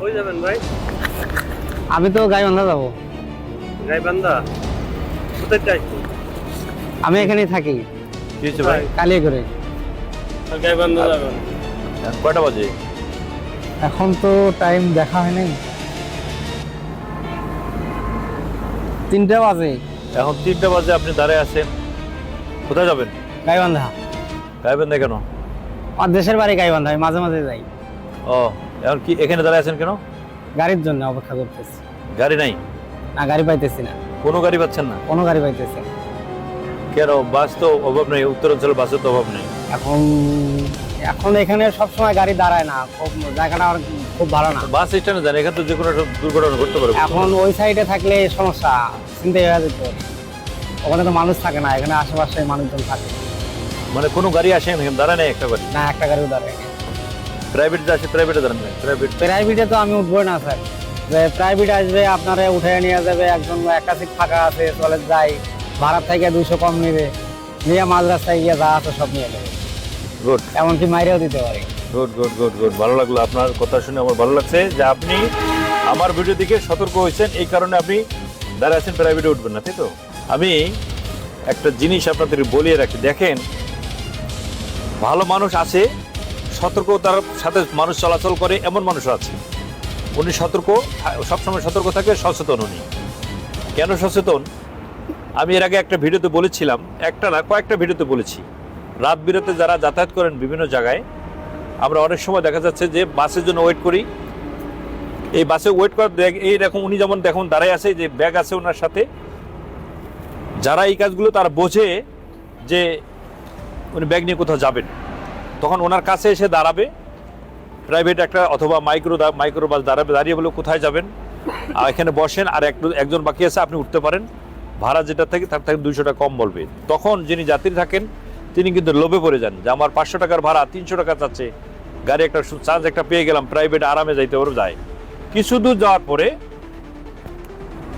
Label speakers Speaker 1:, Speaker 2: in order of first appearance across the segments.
Speaker 1: কই যাবেন ভাই।
Speaker 2: আমি তো গাইবান্ধা যাব।
Speaker 1: গাইবান্ধা? কোথায় চাইছি
Speaker 2: আমি এখানেই থাকি।
Speaker 3: কি হয়েছে ভাই?
Speaker 2: কালিয়ে করে
Speaker 1: গাইবান্ধা যাবেন
Speaker 3: কয়টা বাজে?
Speaker 2: এখন তো টাইম দেখা হয় নাই তিনটা বাজে।
Speaker 3: এখন তিনটা বাজে আপনি দাঁড়ায় আছেন। কোথায় যাবেন?
Speaker 2: গাইবান্ধা।
Speaker 3: গাইবেন না কেন?
Speaker 2: আমার দেশের বাড়ি গাইবান্ধা আমি মাঝে মাঝে যাই।
Speaker 3: ও। এখন কি এখানে দাঁড়ায় আছেন কেন?
Speaker 2: গাড়ির জন্য অপেক্ষা করতেছি।
Speaker 3: গাড়ি নাই?
Speaker 2: না গাড়ি পাইতেছি না।
Speaker 3: কোনো গাড়ি পাচ্ছেন না?
Speaker 2: কোনো গাড়ি পাইতেছি না।
Speaker 3: কেন বাস তো অভাব নেই উত্তরাঞ্চলে বাসের তো অভাব নেই।
Speaker 2: এখন এখন এখানে সবসময় গাড়ি দাঁড়ায় না খুব জায়গাটা আর খুব ভালো না।
Speaker 3: বাস স্ট্যান্ডে যান এখানে তো যে কোনো একটা দুর্ঘটনা ঘটতে পারে।
Speaker 2: এখন ওই সাইডে থাকলে সমস্যা চিন্তা হয়ে যেত ওখানে তো মানুষ থাকে না এখানে আশেপাশে মানুষজন থাকে।
Speaker 3: মানে কোনো গাড়ি আসে না এখানে দাঁড়ায় নেই একটা গাড়ি?
Speaker 2: না একটা গাড়িও দাঁড়ায় না
Speaker 3: প্রাইভেট যে আসে প্রাইভেটে দাঁড়ান প্রাইভেট
Speaker 2: প্রাইভেটে তো আমি উঠবো না স্যার। প্রাইভেট আসবে আপনারা উঠে নিয়ে যাবে একজন একটা সিট ফাঁকা আছে চলে যাই ভাড়া থেকে দুশো কম নেবে। নিয়ে মাঝ রাস্তায় গিয়ে যা আছে সব নিয়ে যাবে
Speaker 3: গুড
Speaker 2: এমনকি মাইরেও দিতে পারে।
Speaker 3: গুড গুড গুড গুড ভালো লাগল আপনার কথা শুনে আমার ভালো লাগছে যে আপনি আমার ভিডিও দিকে সতর্ক হয়েছেন এই কারণে আপনি দাঁড়ায় আছেন প্রাইভেটে উঠবেন না তাই তো? আমি একটা জিনিস আপনাদের বলিয়ে রাখি দেখেন ভালো মানুষ আছে সতর্কতার সাথে মানুষ চলাচল করে, এমন মানুষ আছে। উনি সতর্ক, সবসময় সতর্ক থাকে, সচেতন উনি। কেন সচেতন? আমি এর আগে একটা ভিডিওতে বলেছিলাম, একটা না, কয়েকটা ভিডিওতে বলেছি। রাত বিরতে যারা যাতায়াত করেন বিভিন্ন জায়গায়, আমরা অনেক সময় দেখা যাচ্ছে যে বাসের জন্য ওয়েট করি। এই বাসে ওয়েট করার দেখ- এইরকম উনি যেমন দেখুন, দাঁড়ায় আছে যে ব্যাগ আছে ওনার সাথে। যারা এই কাজগুলো তারা বোঝে যে উনি ব্যাগ নিয়ে কোথাও যাবেন। তখন ওনার কাছে এসে দাঁড়াবে। প্রাইভেট একটা অথবা মাইক্রো মাইক্রো বাস দাঁড়াবে, দাঁড়িয়ে বলে কোথায় যাবেন? আর এখানে বসেন, আর একটু একজন বাকি আছে, আপনি উঠতে পারেন। ভাড়া যেটা থাকে, তার থেকে দুইশো টাকা কম বলবে। তখন যিনি যাত্রী থাকেন, তিনি কিন্তু লোভে পড়ে যান যে, আমার পাঁচশো টাকার ভাড়া, তিনশো টাকা চাচ্ছে গাড়ি একটা চার্জ একটা পেয়ে গেলাম প্রাইভেট আরামে যাইতে পারো যায়। কিছু দূর যাওয়ার পরে,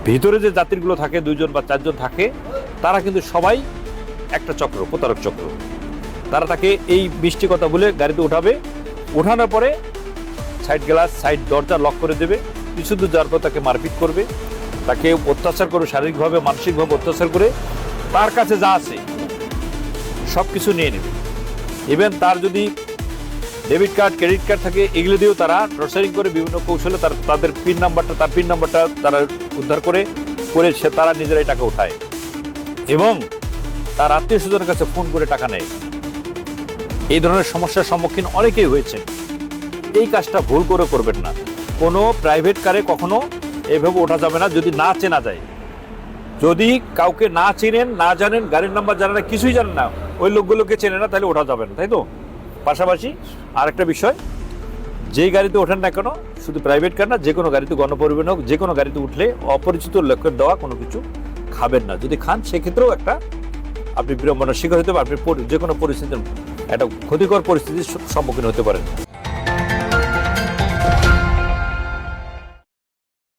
Speaker 3: ভিতরে যে যাত্রীগুলো থাকে, দুইজন বা চারজন থাকে, তারা কিন্তু সবাই একটা চক্র, প্রতারক চক্র। তারা তাকে এই মিষ্টি কথা বলে গাড়িতে উঠাবে। ওঠানোর পরে সাইড গ্লাস সাইড দরজা লক করে দেবে। দূর যাওয়ার পর তাকে মারপিট করবে। তাকে অত্যাচার করবে শারীরিকভাবে, মানসিকভাবে অত্যাচার করে তার কাছে যা আছে সব কিছু নিয়ে নেবে। ইভেন তার যদি ডেবিট কার্ড ক্রেডিট কার্ড থাকে, এগুলো দিয়েও তারা টর্চারিং করে বিভিন্ন কৌশলে তার, তাদের পিন নাম্বারটা তার পিন নাম্বারটা তারা উদ্ধার করে করে সে তারা নিজেরাই টাকা উঠায়। এবং তার আত্মীয় স্বজনের কাছে ফোন করে টাকা নেয়। এই ধরনের সমস্যার সম্মুখীন অনেকেই হয়েছে। এই কাজটা ভুল করে করবেন না। কোনো প্রাইভেট কারে কখনো এভাবে ওঠা যাবে না যদি না চেনা যায়। যদি কাউকে না চেনেন, না জানেন, গাড়ির নাম্বার জানেন না, কিছুই জানেন না, ওই লোকগুলোকে চেনে না, তাহলে ওঠা যাবে না, তাই তো? পাশাপাশি আরেকটা বিষয় যেই গাড়িতে ওঠেন না কেন, শুধু প্রাইভেট কার না, যে কোনো গাড়িতে গণপরিবহন হোক, যে কোনো গাড়িতে উঠলে অপরিচিত লোকের দেওয়া কোনো কিছু খাবেন না। যদি খান, সেক্ষেত্রেও একটা আপনি বিড়ম্বনার শিকার হতে পারেন, আপনি যে কোনো পরিস্থিতির একটা ক্ষতিকর পরিস্থিতির সম্মুখীন হতে পারেন।